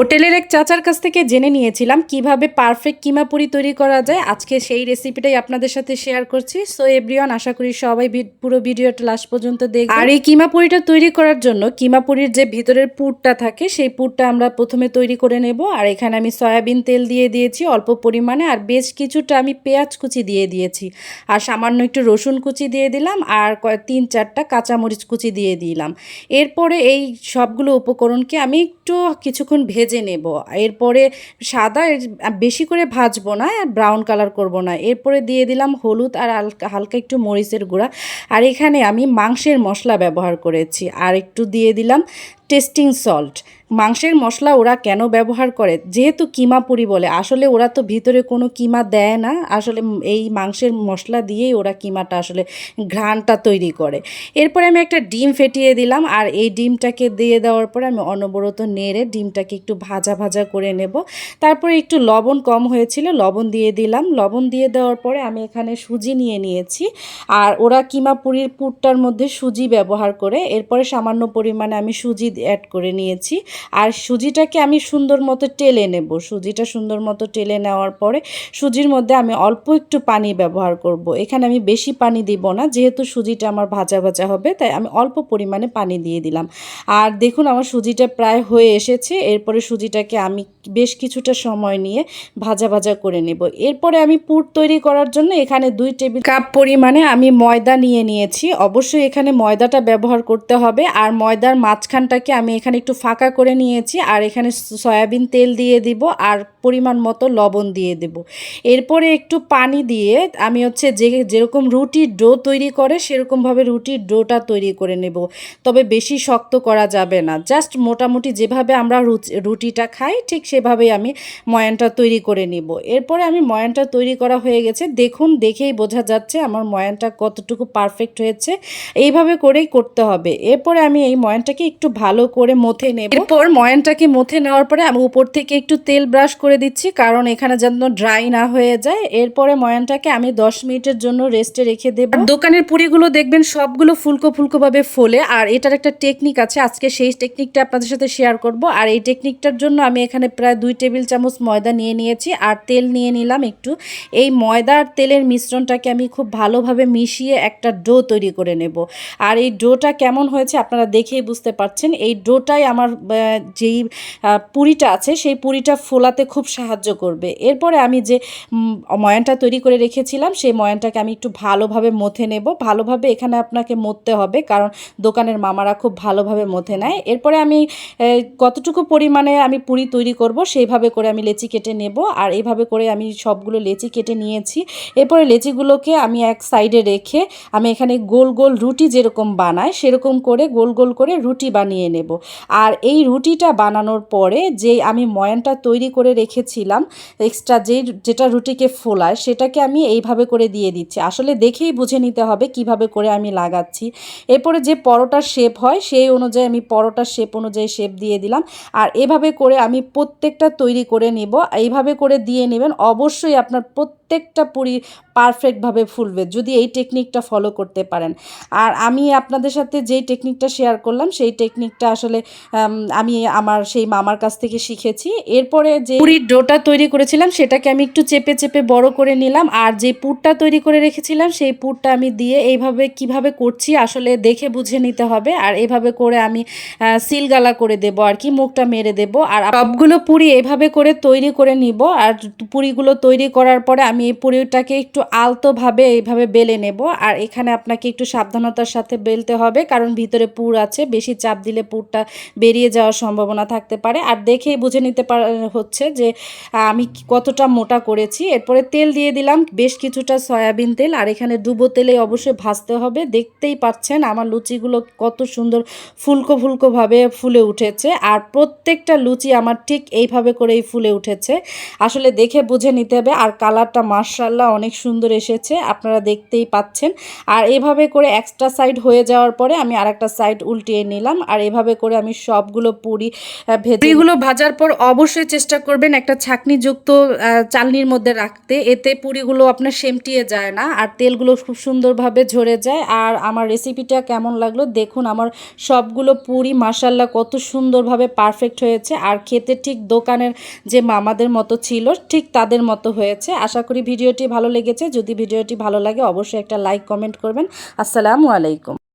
হোটেলের এক চাচার কাছ থেকে জেনে নিয়েছিলাম কীভাবে পারফেক্ট কিমা পুরি তৈরি করা যায়। আজকে সেই রেসিপিটাই আপনাদের সাথে শেয়ার করছি। সো এভরিওয়ান আশা করি সবাই পুরো ভিডিওটা লাস্ট পর্যন্ত দেখ আর এই কিমা পুরিটা তৈরি করার জন্য কিমা পুরির যে ভিতরের পুরটা থাকে, সেই পুরটা আমরা প্রথমে তৈরি করে নেব। আর এখানে আমি সয়াবিন তেল দিয়ে দিয়েছি অল্প পরিমাণে। আর বেশ কিছুটা আমি পেঁয়াজ কুচি দিয়ে দিয়েছি। আর সামান্য একটু রসুন কুচি দিয়ে দিলাম। আর তিন চারটা কাঁচামরিচ কুচি দিয়ে দিলাম। এরপরে এই সবগুলো উপকরণকে আমি একটু কিছুক্ষণ ভেজে নেব। এরপরে সাদা বেশি করে ভাজবো না ব্রাউন কালার করব না। এরপরে দিয়ে দিলাম হলুদ আর হালকা একটু মরিচের গুঁড়া। আর এখানে আমি মাংসের মশলা ব্যবহার করেছি। আর একটু দিয়ে দিলাম টেস্টিং সল্ট মাংসের মশলা ওরা কেন ব্যবহার করে? যেহেতু কিমা পুরি বলে, আসলে ওরা তো ভিতরে কোনো কিমা দেয় না। আসলে এই মাংসের মশলা দিয়েই ওরা কিমাটা আসলে ঘ্রাণটা তৈরি করে। এরপরে আমি একটা ডিম ফেটিয়ে দিলাম, আর এই ডিমটাকে দিয়ে দেওয়ার পরে আমি অনবরত নেড়ে ডিমটাকে একটু ভাজা ভাজা করে নেব। তারপরে একটু লবণ কম হয়েছিল, লবণ দিয়ে দিলাম। লবণ দিয়ে দেওয়ার পরে আমি এখানে সুজি নিয়ে নিয়েছি। আর ওরা কিমা পুরির পুরটার মধ্যে সুজি ব্যবহার করে, এরপরে সামান্য পরিমাণে আমি সুজি অ্যাড করে নিয়েছি। আর সুজিটাকে আমি সুন্দর মতো টেলে নেব। সুজিটা সুন্দর মতো টেলে নেওয়ার পরে সুজির মধ্যে আমি অল্প একটু পানি ব্যবহার করব। এখানে আমি বেশি পানি দিব না, যেহেতু সুজিটা আমার ভাজা ভাজা হবে, তাই আমি অল্প পরিমাণে পানি দিয়ে দিলাম। আর দেখুন আমার সুজিটা প্রায় হয়ে এসেছে, এরপরে সুজিটাকে আমি বেশ কিছুটা সময় নিয়ে ভাজা ভাজা করে নেব। এরপরে আমি পুর তৈরি করার জন্য এখানে দুই টেবিল কাপ পরিমাণে আমি ময়দা নিয়ে নিয়েছি। অবশ্যই এখানে ময়দাটা ব্যবহার করতে হবে, আর ময়দার মাঝখানটাকে আমি এখানে একটু ফাঁকা করে নিয়েছি আর এখানে সয়াবিন তেল দিয়ে দিব আর পরিমাণ মতো লবণ দিয়ে দেব। এরপরে একটু পানি দিয়ে আমি হচ্ছে যে যেরকম রুটির ডো তৈরি করে সেরকমভাবে রুটির ডোটা তৈরি করে নেব। তবে বেশি শক্ত করা যাবে না। জাস্ট মোটামুটি যেভাবে আমরা রুটিটা খাই ঠিক সেভাবেই আমি ময়ানটা তৈরি করে নিব। এরপরে আমি ময়ানটা তৈরি করা হয়ে গেছে। দেখুন, দেখেই বোঝা যাচ্ছে আমার ময়ানটা কতটুকু পারফেক্ট হয়েছে। এইভাবে করেই করতে হবে। এরপরে আমি এই ময়ানটাকে একটু ভালো করে মথে নেব। এরপর ময়ানটাকে মথে নেওয়ার পরে আমি উপর থেকে একটু তেল ব্রাশ করে দিচ্ছি, কারণ এখানে যেন ড্রাই না হয়ে যায়। এরপরে ময়ানটাকে আমি দশ মিনিটের জন্য রেস্টে রেখে দেব। দোকানের পুরিগুলো দেখবেন, সবগুলো ফুলকো ফুলকো ভাবে ফোলে। আর এটার একটা টেকনিক আছে, আজকে সেই টেকনিকটা আপনাদের সাথে শেয়ার করব। আর এই টেকনিকটার জন্য আমি এখানে প্রায় দুই টেবিল চামচ ময়দা নিয়ে নিয়েছি, আর তেল নিয়ে নিলাম একটু। এই ময়দা আর তেলের মিশ্রণটাকে আমি খুব ভালোভাবে মিশিয়ে একটা ডো তৈরি করে নেব। আর এই ডোটা কেমন হয়েছে আপনারা দেখেই বুঝতে পারছেন। এই ডোটাই আমার যেই পুরিটা আছে, সেই পুরিটা ফোলাতে খুব সাহায্য করবে। এরপরে আমি যে ময়ানটা তৈরি করে রেখেছিলাম, সেই ময়ানটাকে আমি একটু ভালোভাবে মথে নেব। ভালোভাবে এখানে আপনাকে মথতে হবে, কারণ দোকানের মামারা খুব ভালোভাবে মথে নেয়। এরপরে আমি কতটুকু পরিমাণে আমি পুরি তৈরি করব, সেইভাবে করে আমি লেচি কেটে নেব। আর এইভাবে করে আমি সবগুলো লেচি কেটে নিয়েছি। এরপরে লেচিগুলোকে আমি এক সাইডে রেখে আমি এখানে গোল গোল রুটি যেরকম বানাই, সেরকম করে গোল গোল করে রুটি বানিয়ে নেব। আর এই রুটিটা বানানোর পরে যে আমি ময়ানটা তৈরি করে রেখেছিলাম এক্সট্রা যে যেটা রুটিকে ফোলায় সেটাকে আমি এইভাবে করে দিয়ে দিচ্ছি। আসলে দেখেই বুঝে নিতে হবে কীভাবে করে আমি লাগাচ্ছি। এরপরে যে পরোটার শেপ হয় সেই অনুযায়ী আমি পরোটার শেপ অনুযায়ী শেপ দিয়ে দিলাম। আর এভাবে করে আমি প্রত্যেকটা তৈরি করে নিব। এইভাবে করে দিয়ে নেবেন, অবশ্যই আপনার প্রত্যেকটা পুরি পারফেক্টভাবে ফুলবে যদি এই টেকনিকটা ফলো করতে পারেন। আর আমি আপনাদের সাথে যেই টেকনিকটা শেয়ার করলাম, সেই টেকনিকটা আসলে আমি আমার সেই মামার কাছ থেকে শিখেছি। এরপরে যে পুরীর ডোটা তৈরি করেছিলাম, সেটাকে আমি একটু চেপে চেপে বড় করে নিলাম। আর যে পুরটা তৈরি করে রেখেছিলাম, সেই পুরটা আমি দিয়ে এইভাবে কীভাবে করছি আসলে দেখে বুঝে নিতে হবে। আর এইভাবে করে আমি সিলগালা করে দেব আর কি, মুখটা মেরে দেব। আর সবগুলো পুরি এভাবে করে তৈরি করে নিব। আর পুরিগুলো তৈরি করার পরে আমি এই পুরিটাকে একটু আলতোভাবে এইভাবে বেলে নেব। আর এখানে আপনাকে একটু সাবধানতার সাথে বেলতে হবে, কারণ ভিতরে পুর আছে। বেশি চাপ দিলে পুরটা বেরিয়ে যাওয়ার সম্ভাবনা থাকতে পারে। আর দেখেই বুঝে নিতে পার, হচ্ছে যে আমি কতটা মোটা করেছি। এরপরে তেল দিয়ে দিলাম, বেশ কিছুটা সয়াবিন তেল। আর এখানে ডুবো তেলে অবশ্যই ভাজতে হবে। দেখতেই পাচ্ছেন আমার লুচিগুলো কত সুন্দর ফুলকো ফুলকোভাবে ফুলে উঠেছে। আর প্রত্যেকটা লুচি আমার ঠিক এইভাবে করেই ফুলে উঠেছে। আসলে দেখে বুঝে নিতে হবে। আর কালারটা মার্শাল্লাহ অনেক সুন্দর সুন্দর এসেছে আপনারা দেখতেই পাচ্ছেন। আর এভাবে করে এক্সট্রা সাইড হয়ে যাওয়ার পরে আমি আরেকটা সাইড উল্টিয়ে নিলাম। আর এভাবে করে আমি সবগুলো পুরি আহ, ভেজে পুরিগুলো ভাজার পর অবশ্যই চেষ্টা করবেন একটা ছাকনিযুক্ত চালনির মধ্যে রাখতে। এতে পুরিগুলো আপনার সেমটিয়ে যায় না আর তেলগুলো খুব সুন্দরভাবে ঝরে যায়। আর আমার রেসিপিটা কেমন লাগল দেখুন আমার সবগুলো পুরি মাসাল্লা কত সুন্দরভাবে পারফেক্ট হয়েছে। আর খেতে ঠিক দোকানের যে মামাদের মতো ছিল ঠিক তাদের মতো হয়েছে। আশা করি ভিডিওটি ভালো লেগেছে। যদি ভিডিওটি ভালো লাগে অবশ্যই একটা লাইক কমেন্ট করবেন। আসসালামু আলাইকুম।